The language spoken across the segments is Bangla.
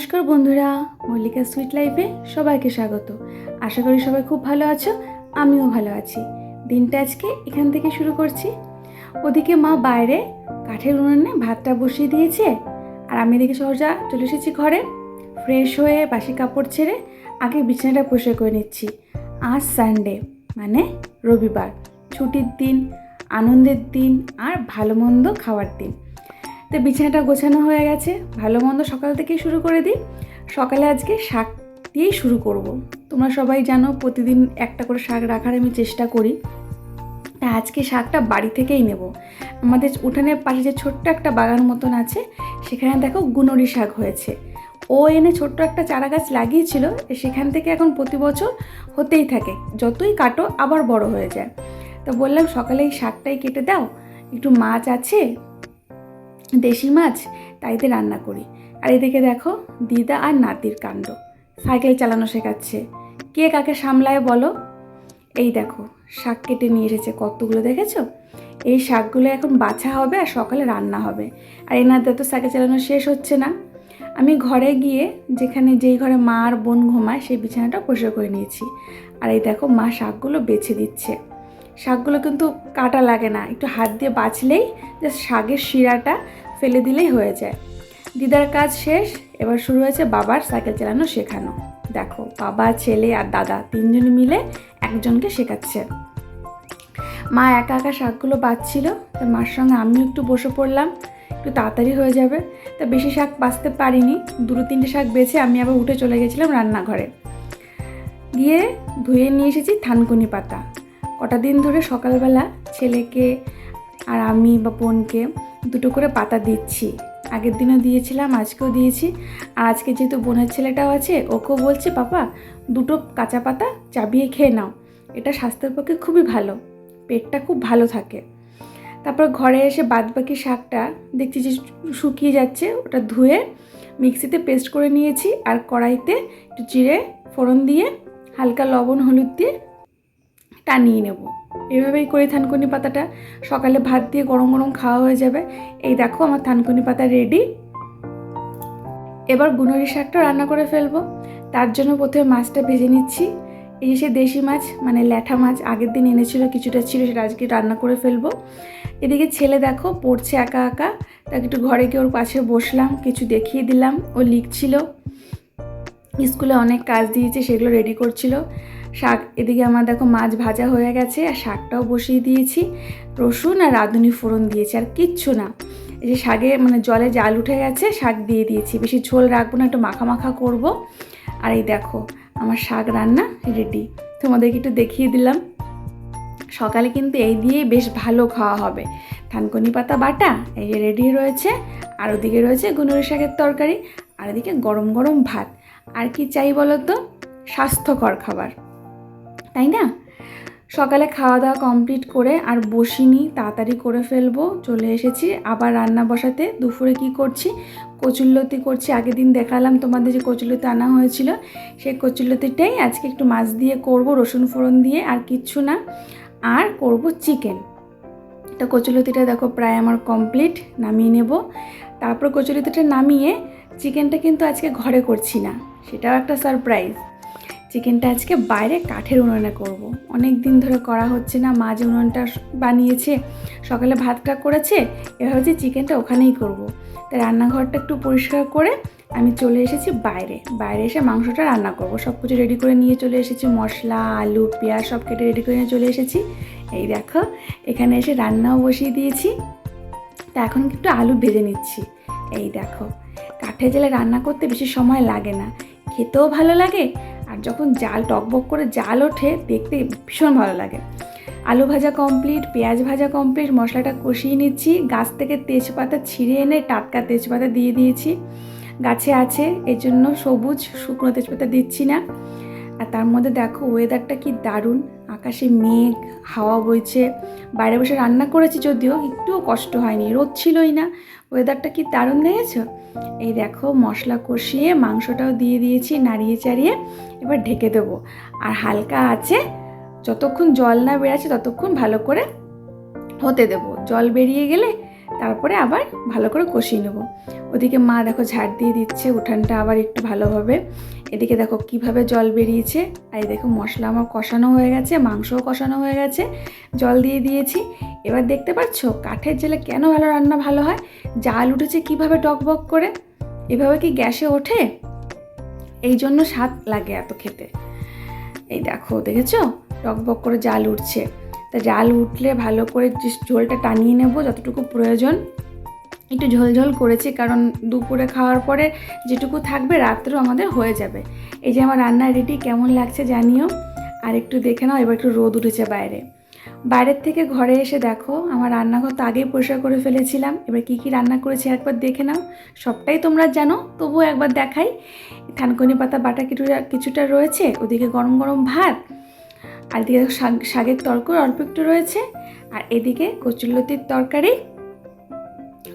নমস্কার বন্ধুরা, মল্লিকা সুইট লাইফে সবাইকে স্বাগত। আশা করি সবাই খুব ভালো আছো, আমিও ভালো আছি। দিনটা আজকে এখান থেকে শুরু করছি। ওদিকে মা বাইরে কাঠের উনুনে ভাতটা বসিয়ে দিয়েছে, আর আমি এদিকে সহজা চলে এসেছি ঘরে। ফ্রেশ হয়ে বাসি কাপড় ছেড়ে আগে বিছানাটা পরিষ্কার করে নিচ্ছি। আজ সানডে মানে রবিবার। ছুটির দিন, আনন্দের দিন, আর ভালো মন্দ খাওয়ার দিন। তো বিছানাটা গোছানো হয়ে গেছে। ভালো মন্দ সকাল থেকেই শুরু করে দিই। সকালে আজকে শাক দিয়েই শুরু করব। তোমরা সবাই জানো প্রতিদিন একটা করে শাক রাখার আমি চেষ্টা করি। তা আজকে শাকটা বাড়ি থেকেই নেব। আমাদের উঠানের পাশে যে ছোট্ট একটা বাগান মতন আছে, সেখানে দেখো গুনরি শাক হয়েছে। ও এনে ছোট্ট একটা চারা গাছ লাগিয়েছিল সেখান থেকে এখন প্রতি বছর হতেই থাকে। যতই কাটো, আবার বড় হয়ে যায়। তো বললাম, সকালে এই শাকটাই কেটে দাও। একটু মাছ আছে দেশি মাছ, তাইতে রান্না করি। আর এদিকে দেখো, দিদা আর নাতির কাণ্ড। সাইকেল চালানো শেখাচ্ছে। কে কাকে সামলায় বলো? এই দেখো, শাক কেটে নিয়ে এসেছে কতগুলো, দেখেছ? এই শাকগুলো এখন বাছা হবে আর সকালে রান্না হবে। আর এনাদের তো সাইকেল চালানো শেষ হচ্ছে না। আমি ঘরে গিয়ে যেখানে যেই ঘরে মা আর বোন ঘুমায়, সেই বিছানাটা পরিষ্কার করে নিয়েছি। আর এই দেখো, মা শাকগুলো বেছে দিচ্ছে। শাকগুলো কিন্তু কাটা লাগে না। একটু হাত দিয়ে বাছলেই জাস্ট শাকের শিরাটা ফেলে দিলেই হয়ে যায়। দিদার কাজ শেষ, এবার শুরু হয়েছে বাবার সাইকেল চালানো শেখানো। দেখো, বাবা, ছেলে আর দাদা তিনজন মিলে একজনকে শেখাচ্ছে। মা একা একা শাকগুলো বাছছিল, তো মার সঙ্গে আমিও একটু বসে পড়লাম, একটু তাড়াতাড়ি হয়ে যাবে। তা বেশি শাক বাঁচতে পারিনি দুটো তিনটে শাক বেছে আমি আবার উঠে চলে গেছিলাম রান্নাঘরে। গিয়ে ধুয়ে নিয়ে এসেছি থানকুনি পাতা। কটা দিন ধরে সকালবেলা ছেলেকে আর আমি বা বোনকে দুটো করে পাতা দিচ্ছি। আগের দিনও দিয়েছিলাম, আজকেও দিয়েছি। আর আজকে যেহেতু বোনের ছেলেটাও আছে, ওকেও বলছে, পাপা, দুটো কাঁচা পাতা চাবিয়ে খেয়ে নাও। এটা স্বাস্থ্যের পক্ষে খুবই ভালো। পেটটা খুব ভালো থাকে। তারপর ঘরে এসে বাদবাকি শাকটা দেখছি যে শুকিয়ে যাচ্ছে, ওটা ধুয়ে মিক্সিতে পেস্ট করে নিয়েছি। আর কড়াইতে একটু জিরে, ফোড়ন দিয়ে হালকা লবণ, হলুদ দিয়ে টানিয়ে নেব। এভাবেই করি থানকুনি পাতাটা সকালে ভাত দিয়ে গরম গরম খাওয়া হয়ে যাবে। এই দেখো আমার থানকুনি পাতা রেডি এবার গুনরি শাকটা রান্না করে ফেলব। তার জন্য প্রথমে মাছটা ভেজে নিচ্ছি। এই যে দেশি মাছ মানে ল্যাঠা মাছ, আগের দিন এনেছিল, কিছুটা ছিল, সেটা আজকে রান্না করে ফেলব। এদিকে ছেলে দেখো পড়ছে একা একা। তাকে একটু ঘরে গিয়ে ওর পাশে বসলাম, কিছু দেখিয়ে দিলাম। ও লিখছিল, স্কুলে অনেক কাজ দিয়েছে, সেগুলো রেডি করছিল। শাক, এদিকে আমার দেখো মাছ ভাজা হয়ে গেছে আর শাকটাও বসিয়ে দিয়েছি। রসুন আর রাঁধুনি ফোড়ন দিয়েছি আর কিচ্ছু না। এই যে শাকে মানে জলে জাল উঠে গেছে, শাক দিয়ে দিয়েছি। বেশি ঝোল রাখব না, একটু মাখা মাখা করব। আর এই দেখো আমার শাক রান্না রেডি তোমাদেরকে একটু দেখিয়ে দিলাম। সকালে কিন্তু এই দিয়েই বেশ ভালো খাওয়া হবে। থানকনি পাতা বাটা, এই যে রেডি রয়েছে। আর ওদিকে রয়েছে গুনুরি শাকের তরকারি। আর এদিকে গরম গরম ভাত। আর কি চাই বলো তো স্বাস্থ্যকর খাবার। তাই না? সকালে খাওয়া দাওয়া কমপ্লিট করে আর বসিনি, তাড়াতাড়ি করে ফেলব, চলে এসেছি। আবার রান্না বসাতে। দুপুরে কি করছি? কচুল্লতি করছি। আগের দিন দেখালাম তোমাদের যে কচুল্লতি আনা হয়েছিল, সেই কচুল্লতিটাই আজকে একটু মাছ দিয়ে করব, রসুন ফোড়ন দিয়ে আর কিচ্ছু না। আর করব চিকেন। তো কচুলতিটা দেখো প্রায় আমার কমপ্লিট নামিয়ে নেব। তারপর কচুলতিটা নামিয়ে চিকেনটা কিন্তু আজকে ঘরে করছি না। সেটাও একটা সারপ্রাইজ চিকেনটা আজকে বাইরে কাঠের উনুনে করব। অনেক দিন ধরে করা হচ্ছে না, মা যে উনুনটা বানিয়েছে, সকালে ভাতটা করেছে, এবার হচ্ছে চিকেনটা ওখানেই করব। তাই রান্নাঘরটা একটু পরিষ্কার করে আমি চলে এসেছি বাইরে। বাইরে এসে মাংসটা রান্না করব। সব কিছু রেডি করে নিয়ে চলে এসেছি, মশলা, আলু, পেঁয়াজ সব কেটে রেডি করে নিয়ে চলে এসেছি। এই দেখো, এখানে এসে রান্নাও বসিয়ে দিয়েছি। তা এখন একটু আলু ভেজে নিচ্ছি। এই দেখো কাঠে জেলে রান্না করতে বেশি সময় লাগে না। খেতেও ভালো লাগে আর যখন জাল টকবক করে জাল ওঠে, দেখতে ভীষণ ভালো লাগে। আলু ভাজা কমপ্লিট পেঁয়াজ ভাজা কমপ্লিট মশলাটা কষিয়ে নিচ্ছি। গাছ থেকে তেজপাতা ছিঁড়ে এনে টাটকা তেজপাতা দিয়ে দিয়েছি। গাছে আছে এই জন্য সবুজ শুকনো তেজপাতা দিচ্ছি না। আর তার মধ্যে দেখো ওয়েদারটা কি দারুণ। আকাশে মেঘ, হাওয়া বইছে। বাইরে বসে রান্না করেছি যদিও, একটুও কষ্ট হয়নি, রোদ ছিলই না। ওয়েদারটা কি দারুণ দেখেছ এই দেখো, মশলা কষিয়ে মাংসটাও দিয়ে দিয়েছি নাড়িয়ে চাড়িয়ে, এবার ঢেকে দেবো। আর হালকা আছে, যতক্ষণ জল না বেড়াচ্ছে ততক্ষণ ভালো করে হতে দেবো। জল বেরিয়ে গেলে তারপরে আবার ভালো করে কষিয়ে নেব। ওদিকে মা দেখো ঝাড় দিয়ে দিচ্ছে, উঠানটা আবার একটু ভালোভাবে এদিকে দেখো কীভাবে জল বেরিয়েছে। আর এই দেখো মশলা আমার কষানো হয়ে গেছে, মাংসও কষানো হয়ে গেছে। জল দিয়ে দিয়েছি। এবার দেখতে পাচ্ছ কাঠের জেলে কেন ভালো রান্না ভালো হয়? জাল উঠেছে কীভাবে টকবক করে? এভাবে কি গ্যাসে ওঠে? এই জন্য স্বাদ লাগে এত খেতে। এই দেখো, দেখেছ? টকবক করে জাল উঠছে। তা জাল উঠলে ভালো করে ঝোলটা টানিয়ে নেব যতটুকু প্রয়োজন। একটু ঝোলঝোল করেছি কারণ দুপুরে খাওয়ার পরে যেটুকু থাকবে রাত্রেও আমাদের হয়ে যাবে। এই যে আমার রান্না রেডি কেমন লাগছে জানিও। আর একটু দেখে নাও, এবার একটু রোদ উঠেছে বাইরে। বাইরের থেকে ঘরে এসে দেখো, আমার রান্নাঘর তো আগেই পরিষ্কার করে ফেলেছিলাম। এবার কী কী রান্না করেছি একবার দেখে নাও। সবটাই তোমরা জানো, তবুও একবার দেখাই। থানকুনি পাতা, বাটা, কিছুটা কিছুটা রয়েছে। ওদিকে গরম গরম ভাত আর এদিকে শাক, শাকের তরকারি অল্প একটু রয়েছে। আর এদিকে কচুরলতির তরকারি।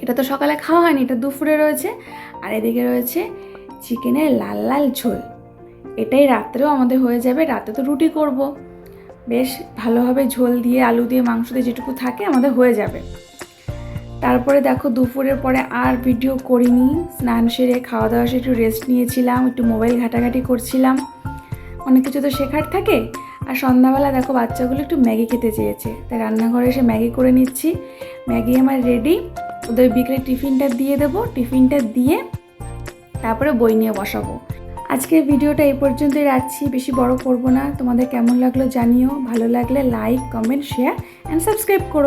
এটা তো সকালে খাওয়া হয়নি, এটা দুপুরে রয়েছে। আর এদিকে রয়েছে চিকেনের লাল লাল ঝোল। এটাই রাত্রেও আমাদের হয়ে যাবে, রাতে তো রুটি করব। বেশ ভালোভাবে ঝোল দিয়ে, আলু দিয়ে, মাংস দিয়ে যেটুকু থাকে আমাদের হয়ে যাবে। তারপরে দেখো দুপুরের পরে আর ভিডিও করিনি। স্নান সেরে খাওয়া দাওয়া সেরে একটু রেস্ট নিয়েছিলাম, একটু মোবাইল ঘাটাঘাটি করছিলাম। অনেক কিছু তো শেখার থাকে। আর সন্ধ্যাবেলা দেখো বাচ্চাগুলো একটু ম্যাগি খেতে চেয়েছে। তাই রান্নাঘরে এসে ম্যাগি করে নিচ্ছি। ম্যাগি আমার রেডি ওদের বিকেলে টিফিনটা দিয়ে দেবো। টিফিনটা দিয়ে তারপরে বই নিয়ে বসাবো। আজকের ভিডিওটা এই পর্যন্তই রাখছি। বেশি বড় করব না। তোমাদের কেমন লাগল জানিও। ভালো লাগলে like comment share and subscribe করো।